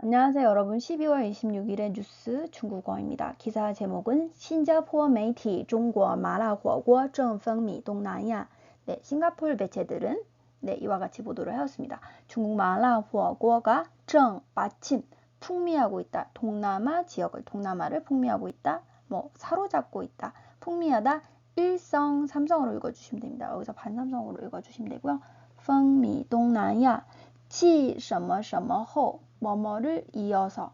안녕하세요 여러분 12월 26일의 뉴스 중국어입니다. 기사 제목은 신자포媒体 중국 마라火锅 正风靡 동남아 네, 싱가폴 매체들은 네, 이와 같이 보도를 하였습니다. 중국 마라火锅가 정, 마침 풍미하고 있다. 동남아 지역을 동남아를 풍미하고 있다. 뭐 사로잡고 있다. 풍미하다. 일성 삼성으로 읽어주시면 됩니다. 여기서 반삼성으로 읽어주시면 되고요. 风靡 동남아 继什么什么后 뭐뭐를 이어서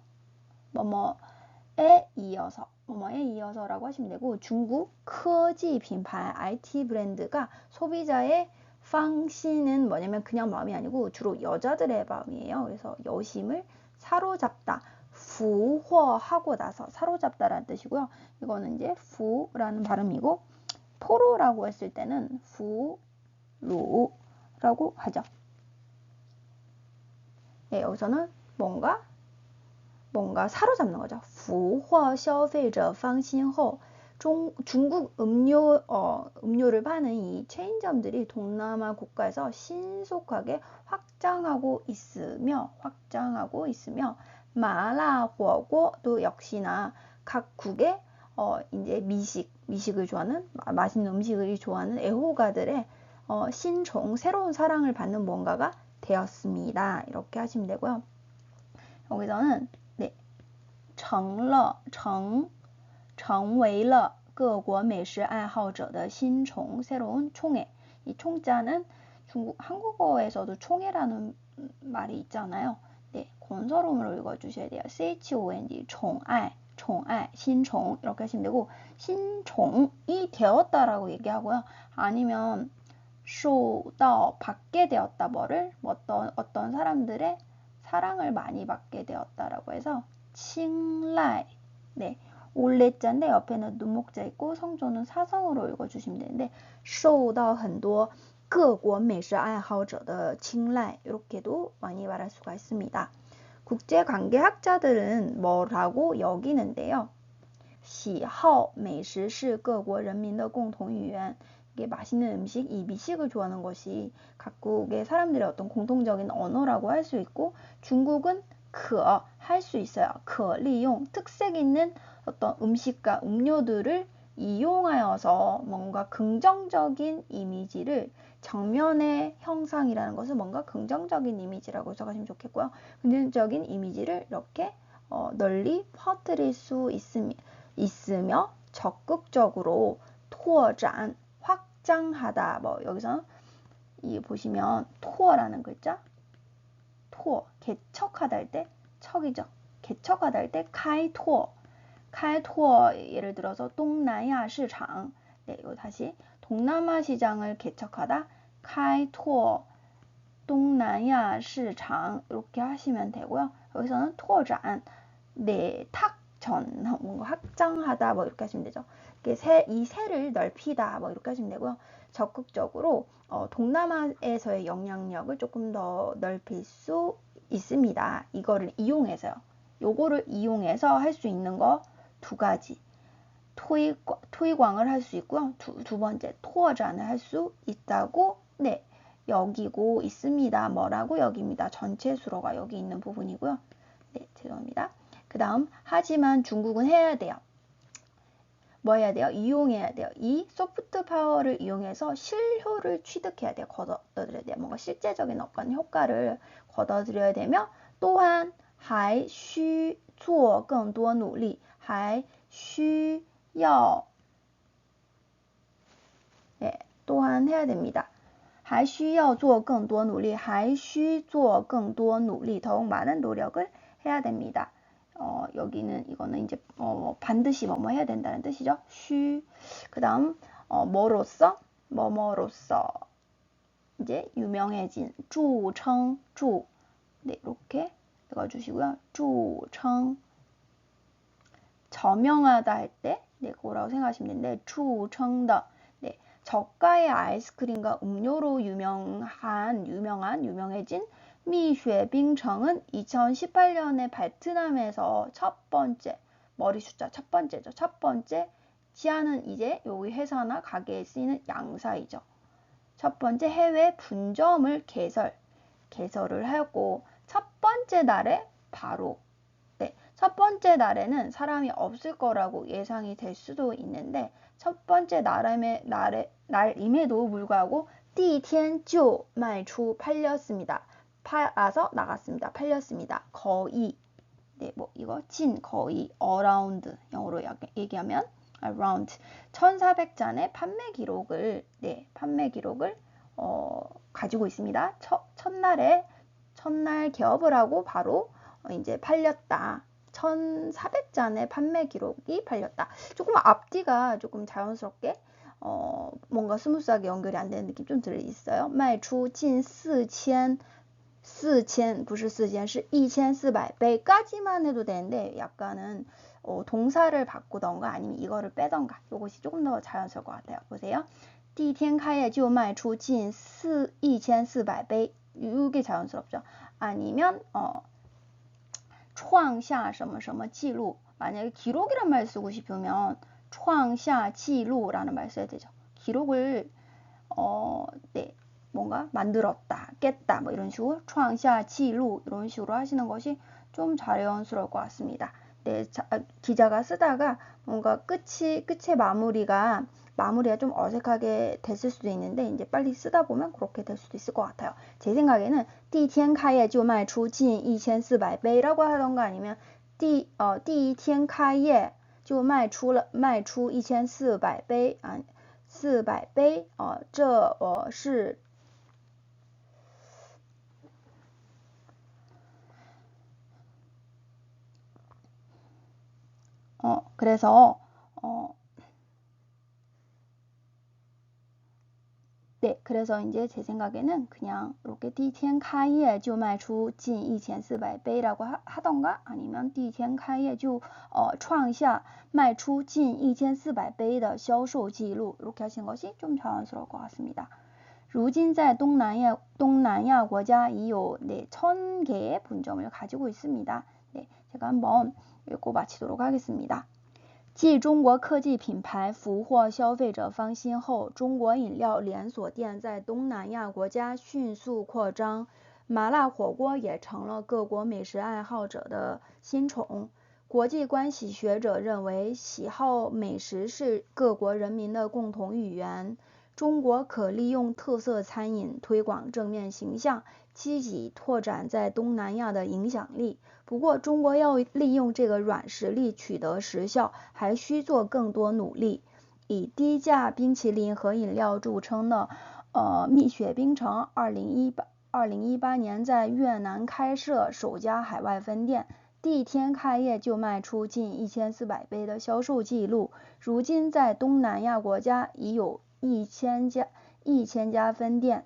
뭐뭐에 이어서 뭐뭐에 이어서라고 하시면 되고 중국 크지 빈판 IT 브랜드가 소비자의 팡신은 뭐냐면 그냥 마음이 아니고 주로 여자들의 마음이에요. 그래서 여심을 사로잡다, 부호하고 나서 사로잡다라는 뜻이고요. 이거는 이제 부라는 발음이고 포로라고 했을 때는 부로라고 하죠. 예, 여기서는 뭔가 뭔가 사로잡는 거죠. 俘获消费者方心后 중국 음료 어, 음료를 파는 이 체인점들이 동남아 국가에서 신속하게 확장하고 있으며 확장하고 있으며 마라火锅도 역시나 각국의 어, 이제 미식 미식을 좋아하는 맛있는 음식을 좋아하는 애호가들의 어, 신종 새로운 사랑을 받는 뭔가가 되었습니다. 이렇게 하시면 되고요. 여기서는 네, 成了成成为了各国美食爱好者的新宠 새로운 총회. 이 총자는 중국 한국어에서도 총회라는 말이 있잖아요. 네, 권서롬으로 읽어주셔야 돼요. CHONG 총알, 총알, 신총 이렇게 하시면 되고 신총이 되었다라고 얘기하고요. 아니면 受到 받게 되었다 뭐를 어떤 어떤 사람들의 사랑을 많이 받게 되었다라고 해서 칭라이 네 올레자인데 옆에는 눈목자 있고 성조는 사성으로 읽어주시면 되는데 受到很多各国美食爱好者的青睐 이렇게도 많이 말할 수가 있습니다. 국제관계학자들은 뭐라고 여기는데요. 喜好美食是各国人民的共同语言 이게 맛있는 음식, 이 미식을 좋아하는 것이 각국의 사람들의 어떤 공통적인 언어라고 할 수 있고 중국은 그할수 있어요. 그 리용 특색 있는 어떤 음식과 음료들을 이용하여서 뭔가 긍정적인 이미지를 정면의 형상이라는 것은 뭔가 긍정적인 이미지라고 적으시면 좋겠고요. 긍정적인 이미지를 이렇게 어, 널리 퍼뜨릴 수 있으며, 있으며 적극적으로 토어잔 확장하다. 뭐 여기서 이 보시면 토어라는 글자? 토어. 개척하다 할 때 척이죠. 개척하다 할 때 카이 토어. 카이 토어 예를 들어서 동남아 시장. 네, 이거 다시. 동남아 시장을 개척하다. 카이 토어. 동남아 시장. 이렇게 하시면 되고요. 여기서는 토어잔 네, 탁 전 뭔가 확장하다 뭐 이렇게 하시면 되죠. 새, 이 새를 넓히다 뭐 이렇게 하시면 되고요. 적극적으로 어, 동남아에서의 영향력을 조금 더 넓힐 수 있습니다. 이거를 이용해서요. 요거를 이용해서 할 수 있는 거 두 가지. 토이, 토이광을 할 수 있고요. 두, 두 번째, 토어잔을 할 수 있다고, 네, 여기고 있습니다. 뭐라고 여깁니다. 전체 수로가 여기 있는 부분이고요. 네, 죄송합니다. 그 다음, 하지만 중국은 해야 돼요. 뭐 해야 돼요? 이용해야 돼요. 이 소프트 파워를 이용해서 실효를 취득해야 돼요. 걷어들여야 돼요. 뭔가 실제적인 어떤 효과를 걷어들여야 되며 또한 还需做更多努力还需要 네, 또한 해야 됩니다. 还需要做更多努力还需做更多努力 더욱 많은 노력을 해야 됩니다. 어, 여기는 이거는 이제 어, 반드시 뭐뭐 해야 된다는 뜻이죠. 쉬. 그 다음 어, 뭐로서 뭐뭐로서 이제 유명해진 주청 주. 네 이렇게 읽어주시고요. 주청 저명하다 할 때 네, 그거라고 생각하시면 되는데 주청다 네, 저가의 아이스크림과 음료로 유명한 유명한 유명해진 미쉐빙청은 2018년에 베트남에서 첫 번째 머리 숫자 첫 번째죠. 첫 번째 지하는 이제 여기 회사나 가게에 쓰이는 양사이죠. 첫 번째 해외 분점을 개설 개설을 하였고 첫 번째 날에 바로 네, 첫 번째 날에는 사람이 없을 거라고 예상이 될 수도 있는데 첫 번째 날임에, 날에, 날임에도 불구하고 第一天就卖出 팔렸습니다. 팔아서 나갔습니다. 팔렸습니다. 거의 네, 뭐 이거 진 거의 around 영어로 얘기하면 around 1400잔의 판매 기록을 네, 판매 기록을 어, 가지고 있습니다. 첫, 첫날에 첫날 개업을 하고 바로 어, 이제 팔렸다. 1400잔의 판매 기록이 팔렸다. 조금 앞뒤가 조금 자연스럽게 어, 뭔가 스무스하게 연결이 안 되는 느낌 좀 들어있어요. 卖出近 4千 ,4千不是4千是1400杯까지만 해도 되는데 약간은 어, 동사를 바꾸던가 아니면 이거를 빼던가 이것이 조금 더 자연스러울 것 같아요. 보세요. 第一天开业就卖出近4 1400杯이게 자연스럽죠. 아니면 어, 创下什么什么记录 만약에 기록이란 말 쓰고 싶으면 创下记录라는 말 써야 되죠. 기록을 어, 네, 뭔가 만들었다, 깼다, 뭐 이런 식으로 创下记录 이런 식으로 하시는 것이 좀 자연스러울 것 같습니다. 네, 자, 아, 기자가 쓰다가 뭔가 끝이 끝의 마무리가 마무리가 좀 어색하게 됐을 수도 있는데 이제 빨리 쓰다 보면 그렇게 될 수도 있을 것 같아요. 제 생각에는 第一天开业就卖出近 1400杯라고 하던가 아니면 第 어, 第一天开业就卖出了卖出一千四百杯啊，四百杯啊，这呃是 어, 그래서 어, 네, 그래서 이제 제 생각에는 그냥 이렇게 第一天开业就卖出近 2,400杯라고 하던가 아니면 第一天开业就 어, 创下卖出近 2,400杯的销售记录 이렇게 하시는 것이 좀 자연스러울 것 같습니다. 如今在东南亚东南亚国家已有 네, 1000개의 분점을 가지고 있습니다. 네, 제가 한번 읽고 마치도록 하겠습니다. 继中国科技品牌俘获消费者芳心后，中国饮料连锁店在东南亚国家迅速扩张，麻辣火锅也成了各国美食爱好者的新宠。国际关系学者认为，喜好美食是各国人民的共同语言。 中国可利用特色餐饮推广正面形象，积极拓展在东南亚的影响力。不过，中国要利用这个软实力取得实效，还需做更多努力。以低价冰淇淋和饮料著称的呃蜜雪冰城，二零一八二零一八年在越南开设首家海外分店，第一天开业就卖出近一千四百杯的销售记录。如今在东南亚国家已有。一千家一千家分店